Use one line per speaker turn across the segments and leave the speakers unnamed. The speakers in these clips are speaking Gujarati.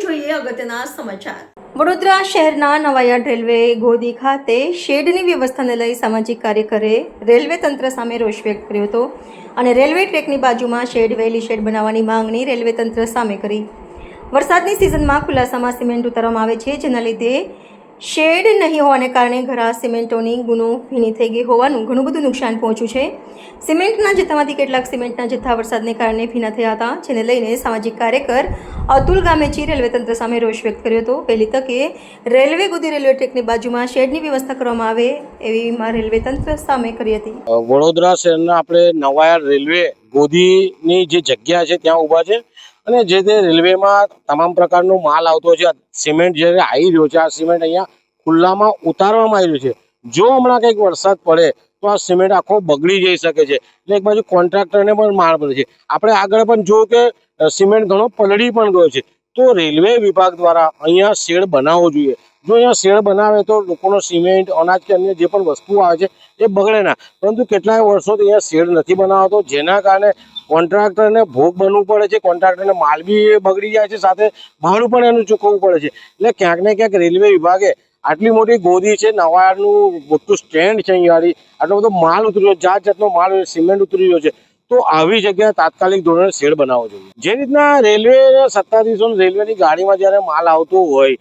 જોઈએ અગત્યના સમાચાર. વડોદરા શહેરના નવાયાર્ડ રેલવે ગોદી ખાતે શેડની વ્યવસ્થાને લઈ સામાજિક કાર્યકરે રેલવે તંત્ર સામે રોષ વ્યક્ત કર્યો હતો અને રેલવે ટ્રેકની બાજુમાં શેડ વહેલી શેડ બનાવવાની માંગણી રેલવે તંત્ર સામે કરી. વરસાદની સિઝનમાં ખુલ્લાસામાં સિમેન્ટ ઉતારવામાં આવે છે, જેના લીધે શેડ નહીં હોવાને કારણે ઘરા સિમેન્ટોની ગુનો ભીની થઈ ગઈ હોવાનું ઘણું બધું નુકસાન પહોંચ્યું છે. સિમેન્ટના જથ્થામાંથી કેટલાક સિમેન્ટના જથ્થા વરસાદને કારણે ભીના થયા હતા, જેને લઈને સામાજિક કાર્યકર અતુલ ગામેચી રેલવે તંત્ર સામે રોષ વ્યક્ત કર્યો હતો. પહેલી તકે રેલવે ગુદી રેલવે ટ્રેકની બાજુમાં શેડની વ્યવસ્થા કરવામાં આવે એવી માં રેલવે તંત્ર સામે કરી હતી.
વડોદરા શહેરના આપણે નવાયા રેલવે ગોધીની જે જગ્યા છે ત્યાં ઊભા છે. અને જે તે રેલવેમાં તમામ પ્રકારનો માલ આવતો છે, સિમેન્ટ જ્યારે આવી રહ્યો છે, આ સિમેન્ટ અહીંયા ખુલ્લામાં ઉતારવામાં આવી રહ્યું છે. જો હમણાં કંઈક વરસાદ પડે, તો આ સિમેન્ટ આખો બગડી જઈ શકે છે. એટલે એક બાજુ કોન્ટ્રાક્ટરને પણ માર પડે છે. આપણે આગળ પણ જોયું કે સિમેન્ટ ઘણો પલળી પણ ગયો છે. તો રેલવે વિભાગ દ્વારા અહીંયા શેડ બનાવવો જોઈએ. જો અહીંયા શેડ બનાવે તો લોકોનો સિમેન્ટ, અનાજ કે અન્ય જે પણ વસ્તુઓ આવે છે, એ બગડે ના. પરંતુ કેટલાય વર્ષોથી અહીંયા શેડ નથી બનાવતો, જેના કારણે કોન્ટ્રાક્ટરને ભોગ બનવું પડે છે, કોન્ટ્રાક્ટરને માલ બી બગડી જાય છે, સાથે ભાડું પણ એનું ચૂકવવું પડે છે. એટલે ક્યાંક ને ક્યાંક રેલવે વિભાગે આટલી મોટી ગોદી છે નવાયારનું મોટું સ્ટેન્ડ છે અહીંયા આગળ. આટલો બધો માલ ઉતર્યો, જાત જાતનો માલ સિમેન્ટ ઉતરી રહ્યો છે. તો આવી જગ્યાએ તાત્કાલિક ધોરણે શેડ બનાવવો જોઈએ. જે રીતના રેલવે સત્તાધીશો રેલવેની ગાડીમાં જ્યારે માલ આવતો હોય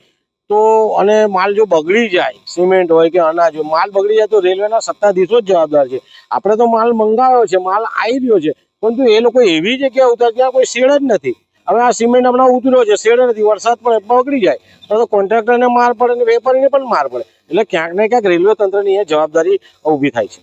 તો અને માલ જો બગડી જાય, સિમેન્ટ હોય કે અનાજ હોય, માલ બગડી જાય તો રેલવેના સત્તાધીશો જ જવાબદાર છે. આપણે તો માલ મંગાવ્યો છે, માલ આવી રહ્યો છે, પરંતુ એ લોકો એવી જગ્યાએ ઉતાર ત્યાં કોઈ શેડ જ નથી. હવે આ સિમેન્ટ હમણાં ઉતર્યો છે, શેડ નથી, વરસાદ પડે બગડી જાય. તો કોન્ટ્રાક્ટરને માર પડે અને વેપારીને પણ માર પડે. એટલે ક્યાંક ને ક્યાંક રેલવે તંત્રની એ જવાબદારી ઊભી થાય છે.